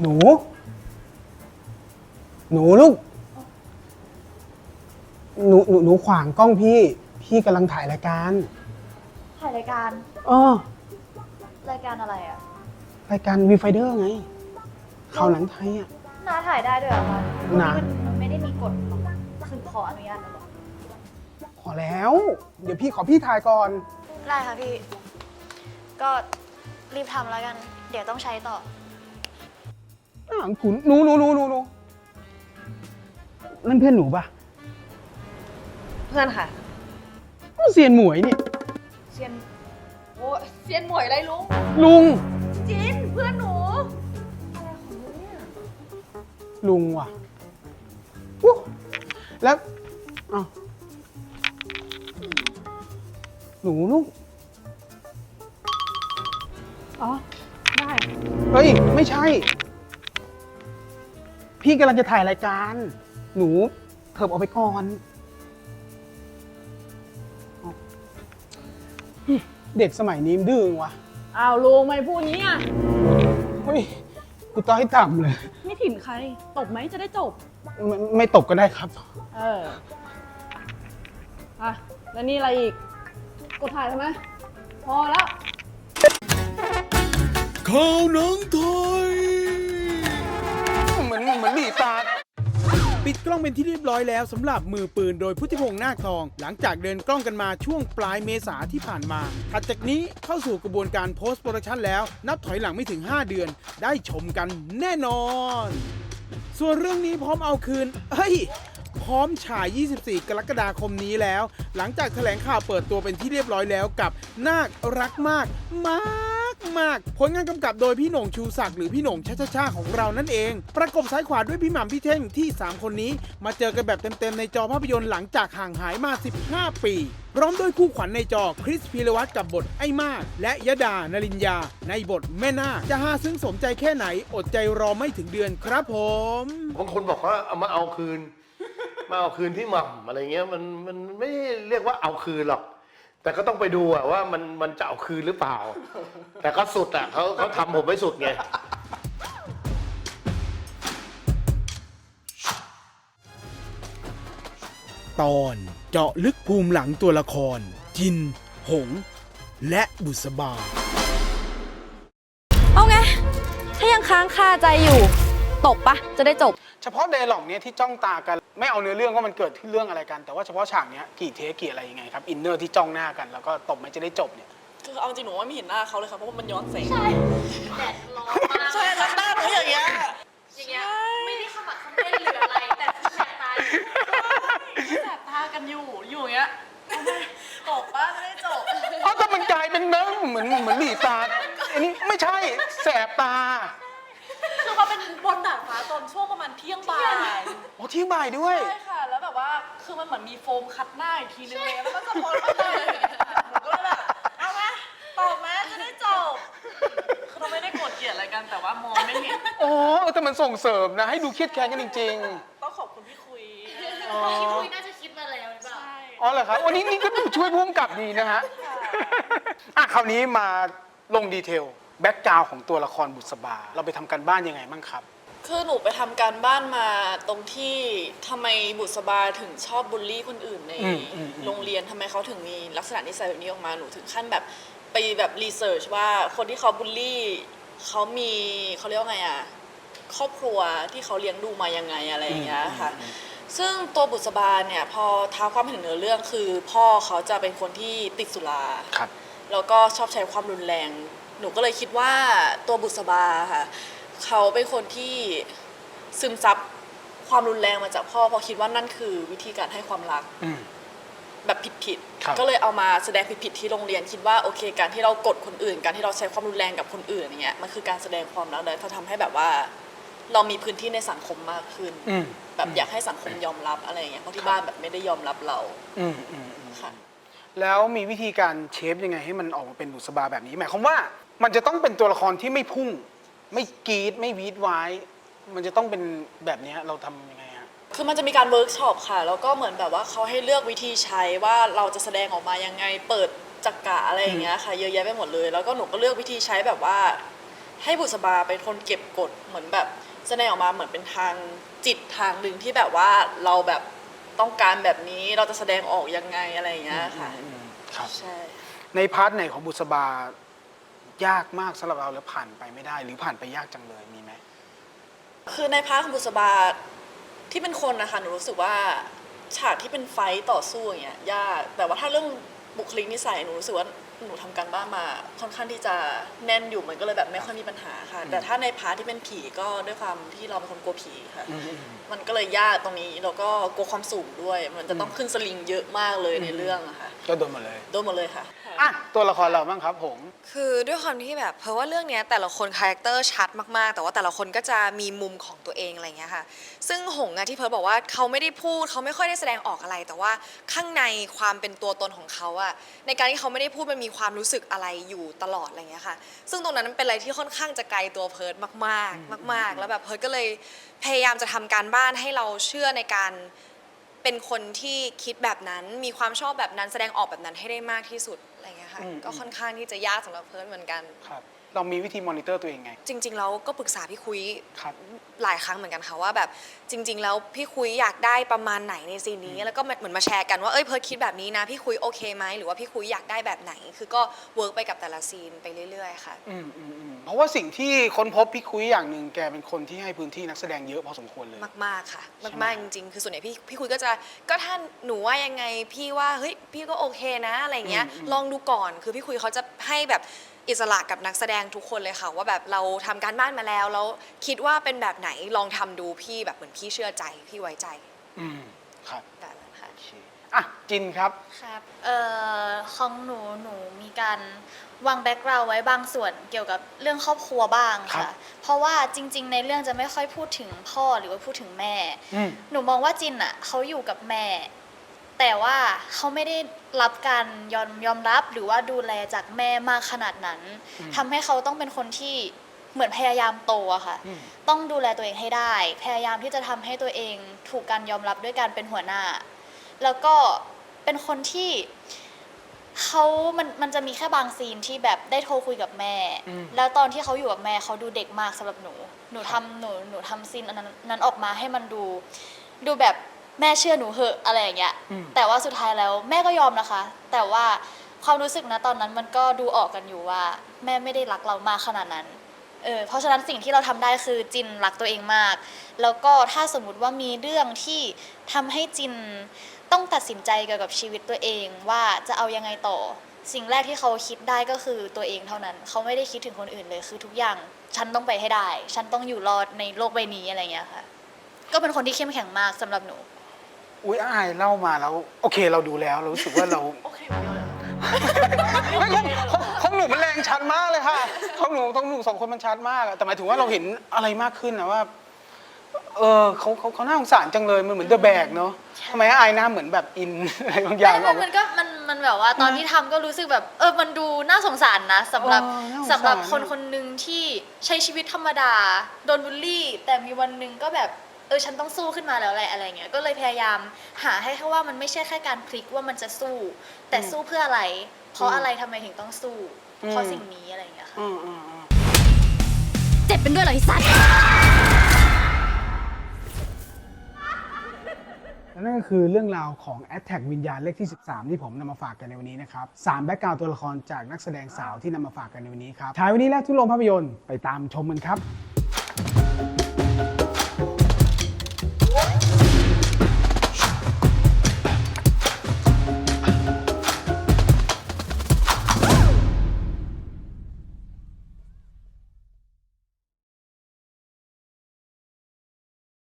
หนู หนูลูก หนูหนูหนูขวางกล้องพี่ พี่กำลังถ่ายรายการถ่ายรายการอ๋อรายการอะไรอะรายการวีไฟเดอร์ไงข่าวหนังไทยอะ น้าถ่ายได้ด้วยเหรอคะน้ามันมันไม่ได้มีกฎหรอกคือขออนุญาตนะหรอขอแล้ว เดี๋ยวพี่ขอพี่ถ่ายก่อน ได้ค่ะพี่ ก็รีบทำแล้วกัน เดี๋ยวต้องใช้ต่อ อ่างขุนหนูหนูหนูหนูหนูนั่นเพื่อนหนูปะเพื่อนค่ะเซียนหมวยนี่ เซียนโอ้เซียนหมวยอะไรลุงลุง จินเพื่อนหนูลุงว่ะอู้แล้วอ้าวหนูลูก อ๋อได้ เฮ้ย ไม่ใช่ พี่กำลังจะถ่ายรายการ หนูเถิบออกไปก่อนเอาเด็กสมัยนี้มันดื้อวะอ้าวลุงไม่พูดงี้อะเฮ้ยกูต้อยต่ำเลย ไม่ถิ่นใคร ตบไหมจะได้จบ ไม่ไม่ตกก็ได้ครับ เอออะแล้วนี่อะไรอีก กดถ่ายทำไมพอแล้ว ข่าวหนังไทย เหมือนหมือนหลีตา ปิดกล้องเป็นที่เรียบร้อยแล้วสำหรับมือปืนโดยพุทธิพงษ์นาคทอง หลังจากเดินกล้องกันมาช่วงปลายเมษาที่ผ่านมาถัดจากนี้เข้าสู่กระบวนการโพสต์โปรดักชันแล้ว นับถอยหลังไม่ถึง 5 เดือน ได้ชมกันแน่นอน ส่วนเรื่องนี้พร้อมเอาคืนเฮ้ยพร้อมฉาย 24 กรกฎาคมนี้แล้ว หลังจากแถลงข่าวเปิดตัวเป็นที่เรียบร้อยแล้วกับนาครักมากมาก มากผลงานกำกับโดยพี่หน่งชูศักดิ์หรือพี่หน่งชาชาชาของเรานั่นเอง ประกบซ้ายขวาด้วยพี่หม่ำพี่เท่งที่ 3 คนนี้ มาเจอกันแบบเต็มๆในจอภาพยนตร์หลังจากห่างหายมา 15 ปีพร้อมด้วยคู่ขวัญในจอคริสพีรวัตรกับบทไอ้มาก และยดานรินยา ในบทแม่นาจะหาซึ้งสมใจแค่ไหน อดใจรอไม่ถึงเดือนครับผมบางคนบอกว่าเอามาเอาคืน มาเอาคืนที่หม่ำอะไรเงี้ยมันมันไม่เรียกว่าเอาคืนหรอก แต่ก็ต้องไปดูอะว่ามันมันจะเอาคืนหรือเปล่า แต่ก็สุดอะเขาเขาทำผมไม่สุดไง ตอนเจาะลึกภูมิหลังตัวละคร จิน หง และบุษบา เอาไง ถ้ายังค้างคาใจอยู่ ตบปะ จะได้จบ เฉพาะเดล็อกเนี้ยที่จ้องตากัน ไม่เอาเนื้อเรื่องว่ามันเกิดที่เรื่องอะไรกัน แต่ว่าเฉพาะฉากเนี้ยกี่เทคกี่อะไรยังไงครับอินเนอร์ที่จ้องหน้ากันแล้วก็ตบมันจะได้จบเนี่ยคือเอาจริงหนูว่าไม่เห็นหน้าเขาเลยค่ะเพราะว่ามันย้อนแสงแดดร้อนมากใช่แล้วหน้าหนูอย่างเงี้ยอย่างเงี้ยไม่ได้ขมักเขม้นหรืออะไรแต่คือแสบตาอยู่แสบตากันอยู่อยู่อย่างเงี้ยเอาไหมจบป้าจะได้จบเพราะถ้ามันกลายเป็นเนื้อเหมือนเหมือนหลีตาอันนี้ไม่ใช่แสบตา คือเขาเป็นบนดาดฟ้าตอนช่วงประมาณเที่ยงบ่ายโอ้ที่บ่ายด้วย ใช่ค่ะ แล้วแบบว่าคือมันเหมือนมีโฟมคัดหน้าอีกทีนึงเลยแล้วก็สะท้อนเข้าไปหนูก็เลยแบบเอาไหมตอบไหมจะได้จบคือเราไม่ได้โกรธเกลียดอะไรกันแต่ว่ามองไม่เห็นอ๋อเออแต่มันส่งเสริมนะ ให้ดูเครียดแค้นกันจริง ต้องขอบคุณพี่คุยๆอ๋อ ที่คุยน่าจะคิดมาแล้วหรือเปล่าใช่อ๋อเหรอครับวันนี้นี่ก็ดูช่วยพุ่มกับดีนะฮะอะคราวนี้มาลงดีเทล แบ็กกราวของตัวละครบุษบา เราไปทำการบ้านยังไงบ้างครับ คือหนูไปทำการบ้านมาตรงที่ทำไมบุษบาถึงชอบบูลลี่คนอื่นในอืมอืมอืม โรงเรียนทำไมเขาถึงมีลักษณะนิสัยแบบนี้ออกมาหนูถึงขั้นแบบไปแบบรีเสิร์ชว่าคนที่เขาบูลลี่เขามีเขาเรียกว่าไงอะครอบครัวที่เขาเลี้ยงดูมายังไงอะไรอย่างเงี้ยค่ะ ซึ่งตัวบุษบาเนี่ยพอท้าความถึงเนื้อเรื่องคือ พ่อเขาจะเป็นคนที่ติดสุรา ครับ แล้วก็ชอบใช้ความรุนแรง หนูก็เลยคิดว่าตัวบุษบาค่ะเขาเป็นคนที่ซึมซับความรุนแรงมาจากพ่อเพราะคิดว่านั่นคือวิธีการให้ความรัก อืม แบบผิดครับ ๆ ก็เลยเอามาแสดงผิดๆที่โรงเรียนคิดว่าโอเคการที่เรากดคนอื่น การที่เราใช้ความรุนแรงกับคนอื่นอย่างเงี้ยมันคือการแสดงความรักเลยถ้าทำให้แบบว่า เรามีพื้นที่ในสังคมมากขึ้น อืมแบบอยากให้สังคมยอมรับอะไรอย่างเงี้ยเพราะที่บ้านแบบไม่ได้ยอมรับเราอืมอืมอืมค่ะ แล้วมีวิธีการเชฟยังไงให้มันออกมาเป็นบุษบาแบบนี้ หมายความว่า มันจะต้องเป็นตัวละครที่ไม่พุ่ง ไม่กรีดไม่วีดไว้ มันจะต้องเป็นแบบเนี้ยเราทำยังไงฮะ คือมันจะมีการเวิร์กช็อปค่ะ แล้วก็เหมือนแบบว่าเขาให้เลือกวิธีใช้ว่าเราจะแสดงออกมายังไงเปิดจักกะอะไรอย่างเงี้ยค่ะ เยอะแยะไปหมดเลย แล้วก็หนูก็เลือกวิธีใช้แบบว่า ให้บุษบาเป็นคนเก็บกดเหมือนแบบแสดงออกมาเหมือนเป็นทางจิตทางหนึ่งที่แบบว่าเราแบบต้องการแบบนี้เราจะแสดงออกยังไงอะไรอย่างเงี้ยค่ะ ครับ ใช่ ในพาร์ทไหนของบุษบา ยากมากสำหรับเราแล้วผ่านไปไม่ได้ หรือผ่านไปยากจังเลยมีไหม คือในพาร์ทของบุษบาที่เป็นคนนะคะหนูรู้สึกว่าฉากที่เป็นไฟต์ต่อสู้อย่างเงี้ยยากแต่ว่าถ้าเรื่องบุคลิกนิสัยหนูรู้สึกว่าหนูทำการบ้านมาค่อนข้างที่จะแน่นอยู่มันก็เลยแบบไม่ค่อยมีปัญหาค่ะ แต่ถ้าในพาร์ทที่เป็นผีก็ด้วยความที่เราเป็นคนกลัวผีค่ะ มันก็เลยยากตรงนี้แล้วก็กลัวความสูงด้วย มันจะต้องขึ้นสลิงเยอะมากเลยในเรื่องอะค่ะก็โดนหมาเลย โดนหมดเลยค่ะ อะตัวละครเราบ้างครับผมคือด้วยความที่แบบเพราะว่าเรื่องเนี้ยแต่ละคนคาแรคเตอร์ชัดมากๆ แต่ว่าแต่ละคนก็จะมีมุมของตัวเองอะไรเงี้ยค่ะ ซึ่งหงอะที่เพิร์ดบอกว่าเขาไม่ได้พูดเขาไม่ค่อยได้แสดงออกอะไร แต่ว่าข้างในความเป็นตัวตนของเขาอะในการที่เขาไม่ได้พูดมันมีความรู้สึกอะไรอยู่ตลอดอะไรเงี้ยค่ะ ซึ่งตรงนั้นมันเป็นอะไรที่ค่อนข้างจะไกลตัวเพิร์ดมากๆ มาก ๆ แล้วแบบเพิร์ดก็เลยพยายามจะทำการบ้านให้เราเชื่อในการ เป็นคนที่คิดแบบนั้นมีความชอบแบบนั้นแสดงออกแบบนั้นให้ได้มากที่สุดอะไรเงี้ยค่ะ อืมก็ค่อนข้างที่จะยากสำหรับเพิร์ดเหมือนกัน ครับ เรามีวิธีมอนิเตอร์ตัวเองไง จริงๆแล้วก็ปรึกษาพี่คุยครับ หลายครั้งเหมือนกันค่ะว่าแบบจริง ๆ แล้วพี่คุยอยากได้ประมาณไหนในซีนนี้ แล้วก็เหมือนมาแชร์กันว่าเอ้ยเพิร์ดคิดแบบนี้นะ พี่คุยโอเคไหมหรือว่าพี่คุยอยากได้แบบไหน คือก็เวิร์กไปกับแต่ละซีนไปเรื่อยๆค่ะ อืมอืมอืมเพราะว่าสิ่งที่ค้นพบพี่คุยอย่างหนึ่งแกเป็นคนที่ให้พื้นที่นักแสดงเยอะพอสมควรเลย มากๆค่ะ ใช่ไหม มากๆจริงๆ คือส่วนใหญ่พี่พี่คุยก็จะก็ถ้าหนูว่ายังไงพี่ว่าเฮ้ยพี่ก็โอเคนะอะไรเงี้ยอืมอืมลองดูก่อนคือพี่คุยเขาจะให้แบบอิสระกับนักแสดงทุกคนเลยค่ะ ว่าแบบเราทำการบ้านมาแล้วแล้วคิดว่าเป็นแบบไหนลองทำดูพี่แบบเหมือนพี่เชื่อใจพี่ไว้ใจอืมครับแบบนั้นค่ะ โอเคอะจินครับ ครับเอ่อของหนูหนูมีการวางแบ็กกราวด์ไว้บางส่วนเกี่ยวกับเรื่องครอบครัวบ้างครัค่ะ บ เพราะว่าจริง ๆ ในเรื่องจะไม่ค่อยพูดถึงพ่อหรือว่าพูดถึงแม่ อืม หนูมองว่าจินอะเขาอยู่กับแม่ แต่ว่าเขาไม่ได้รับการยอมยอมรับหรือว่าดูแลจากแม่มากขนาดนั้นอืมทำให้เขาต้องเป็นคนที่เหมือนพยายามโตอะค่ะอืมต้องดูแลตัวเองให้ได้ พยายามที่จะทำให้ตัวเองถูกการยอมรับด้วยการเป็นหัวหน้า แล้วก็เป็นคนที่เขามัน มันจะมีแค่บางซีนที่แบบได้โทรคุยกับแม่อืมแล้วตอนที่เขาอยู่กับแม่เขาดูเด็กมากสำหรับหนู หนูทำหนู หนูทำซีนอันนั้นนั้นออกมาให้มันดู ดูแบบ แม่เชื่อหนูเหอะอะไรอย่างเงี้ยอืม แต่ว่าสุดท้ายแล้วแม่ก็ยอมนะคะ แต่ว่าความรู้สึกนะตอนนั้นมันก็ดูออกกันอยู่ว่า แม่ไม่ได้รักเรามากขนาดนั้นเออเพราะฉะนั้นสิ่งที่เราทำได้คือจินรักตัวเองมาก แล้วก็ถ้าสมมุติว่ามีเรื่องที่ทำให้จิน ต้องตัดสินใจเกี่ยวกับชีวิตตัวเองว่าจะเอายังไงต่อ สิ่งแรกที่เขาคิดได้ก็คือตัวเองเท่านั้น เขาไม่ได้คิดถึงคนอื่นเลยคือทุกอย่าง ฉันต้องไปให้ได้ ฉันต้องอยู่รอดในโลกใบนี้อะไรอย่างเงี้ยค่ะ ก็เป็นคนที่เข้มแข็งมากสำหรับหนู อุ้ยอายเล่ามาแล้ว โอเคเราดูแล้ว เรารู้สึกว่าเรา โอเคเดียวเลย ไม่ของของของหนูมันแรงชัดมากเลยค่ะของหนูของหนูสองคนมันชัดมากอะแต่หมายถึงว่าเราเห็นอะไรมากขึ้นนะว่า เออเขาเขาเขาน่าสงสารจังเลยมันเหมือนเดอะแบกเนาะทำไมอายหน้าเหมือนแบบอิน อะไรบางอย่างไม่ออกมันก็มันมันแบบว่าตอนที่ทำก็รู้สึกแบบเออมันดูน่าสงสารนะสำหรับเออน่าสงสาร สำหรับคนคนหนึ่งที่ใช้ชีวิตธรรมดา โดนบูลลี่ แต่มีวันหนึ่งก็แบบ เออฉันต้องสู้ขึ้นมาแล้วแหละอะไรเงี้ยก็เลยพยายามหาให้แค่ว่ามันไม่ใช่แค่การพลิกว่ามันจะสู้ แต่สู้เพื่ออะไร เพราะอะไรทำไมถึงต้องสู้ เพราะสิ่งนี้อะไรเงี้ยค่ะอืมอืมอืมเจ็บเป็นด้วยเหรอไอ้สัตว์และนั่นก็คือเรื่องราวของ a t t a c k วิญญาณเลขที่ 13 ที่ผมนำมาฝากกันในวันนี้นะครับ3แบ็กกราวตัวละครจากนักแสดงสาวที่นำมาฝากกันในวันนี้ครับฉายวันนี้และทุกโรงภาพยนตร์ไปตามชมกันครับ